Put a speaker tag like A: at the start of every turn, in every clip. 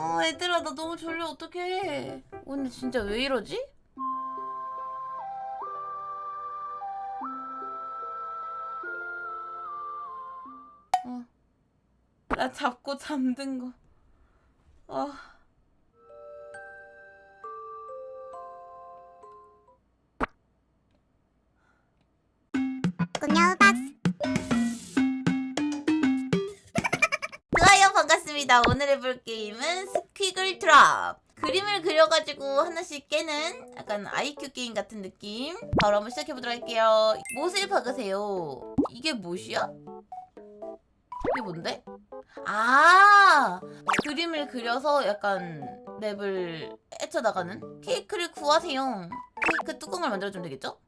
A: 어, 얘들아, 나 너무 졸려. 어떡해. 오늘 진짜 왜 이러지? 어. 나 잡고 잠든 거. 어.
B: 박
A: 반갑습니다. 오늘 해볼 게임은 스퀴글 트랍. 그림을 그려가지고 하나씩 깨는 약간 IQ 게임 같은 느낌. 바로 한번 시작해보도록 할게요. 못을 박으세요. 이게 못이야? 이게 뭔데? 아! 그림을 그려서 약간 맵을 헤쳐나가는? 케이크를 구하세요. 케이크 뚜껑을 만들어주면 되겠죠?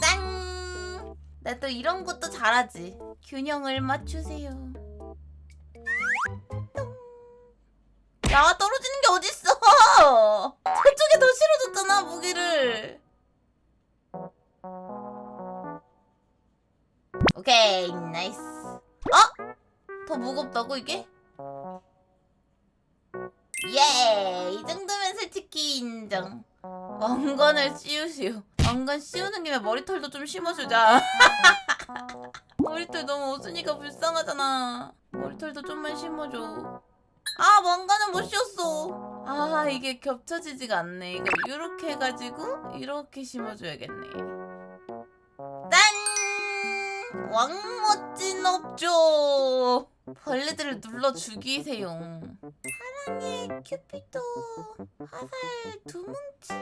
A: 짠! 나 또 이런 것도 잘하지. 균형을 맞추세요. 야 떨어지는 게 어딨어? 저쪽에 더 실어줬잖아 무기를. 오케이 나이스. 어? 더 무겁다고 이게? 예! 이 정도면 솔직히 인정. 왕관을 씌우시오. 왕관 씌우는 김에 머리털도 좀 심어주자. 머리털 너무 없으니까 불쌍하잖아. 머리털도 좀만 심어줘 아 왕관은 못 씌웠어. 아 이게 겹쳐지지가 않네. 이거 이렇게 해가지고 이렇게 심어줘야겠네. 짠! 왕멋진 업조! 벌레들을 눌러 죽이세요. 사랑해 큐피도. 화살 두 뭉치.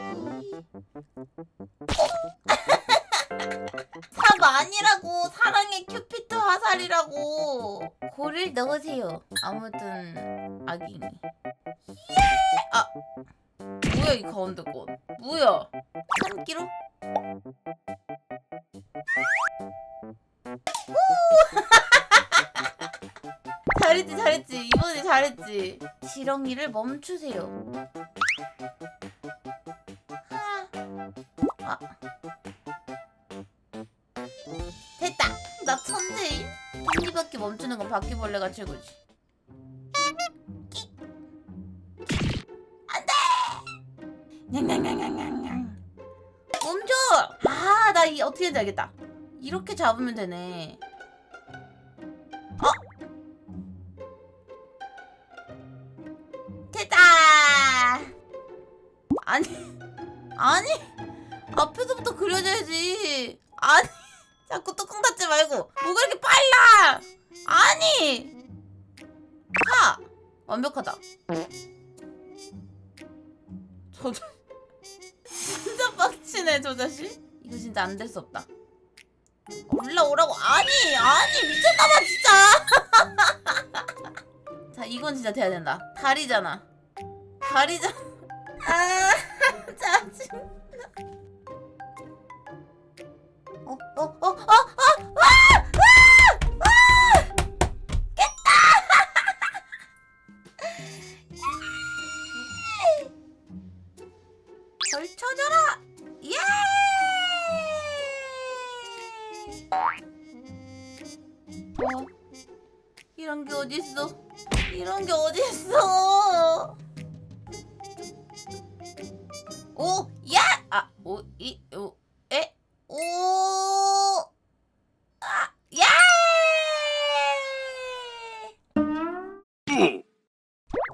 A: 삽 아니라고. 사랑의 큐피트 화살이라고 골을 넣으세요. 아무튼 악인이. 예! 아! 뭐야 이 가운데 건? 뭐야? 참기로? 잘했지 잘했지. 이번에 잘했지. 지렁이를 멈추세요. 아. 됐다. 나 천재임 톱니바퀴 멈추는 건 바퀴벌레가 최고지. 끼. 안돼! 냥냥냥냥냥냥. 멈춰! 아 나 이 어떻게 하는지 알겠다. 이렇게 잡으면 되네. 어? 됐다! 아니 아니 앞에서부터 그려줘야지. 아니 자꾸 뚜껑 닫지 말고 뭐가 이렇게 빨라 아니! 하! 완벽하다. 저 자- 진짜 빡치네 저 자식. 이거 진짜 안 될 수 없다. 올라오라고. 아니 아니 미쳤나봐 진짜. 자 이건 진짜 돼야 된다. 다리잖아. 다리잖아. 아 짜증 어, 어, 어, 어, 어, 어? 이런 게 어딨어? 이런 게 어딨어? 오, 야! 아, 오, 이, 오, 에? 오! 아, 야!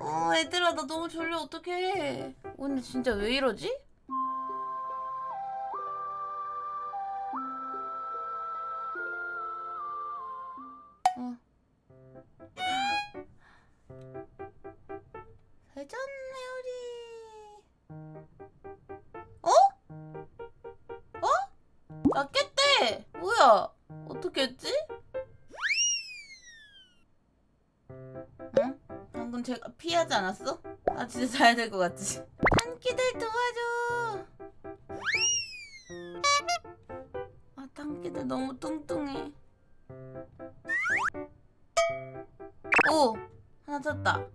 A: 어, 얘들아, 나 너무 졸려. 어떡해. 오늘 진짜 왜 이러지? 뭐야? 어떻게 했지? 응? 방금 제가 피하지 않았어? 아 진짜 자야 될 것 같지? tanki들 도와줘. 아 tanki들 너무 뚱뚱해. 오 하나 쳤다.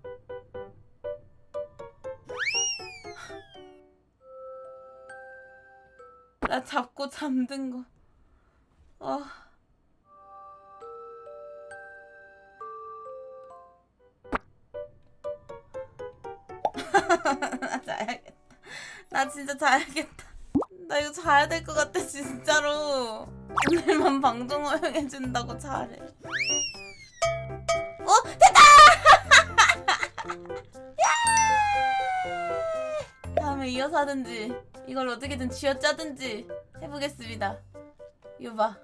A: 나 잡고 잠든 거. 어. 나 진짜 자야겠다. 나 이거 자야 될 것 같아 진짜로. 오늘만 방송 허용해 준다고 잘해. 어 됐다! 야! 다음에 이어서 하든지 이걸 어떻게든 쥐어짜든지 해보겠습니다. 이거 봐.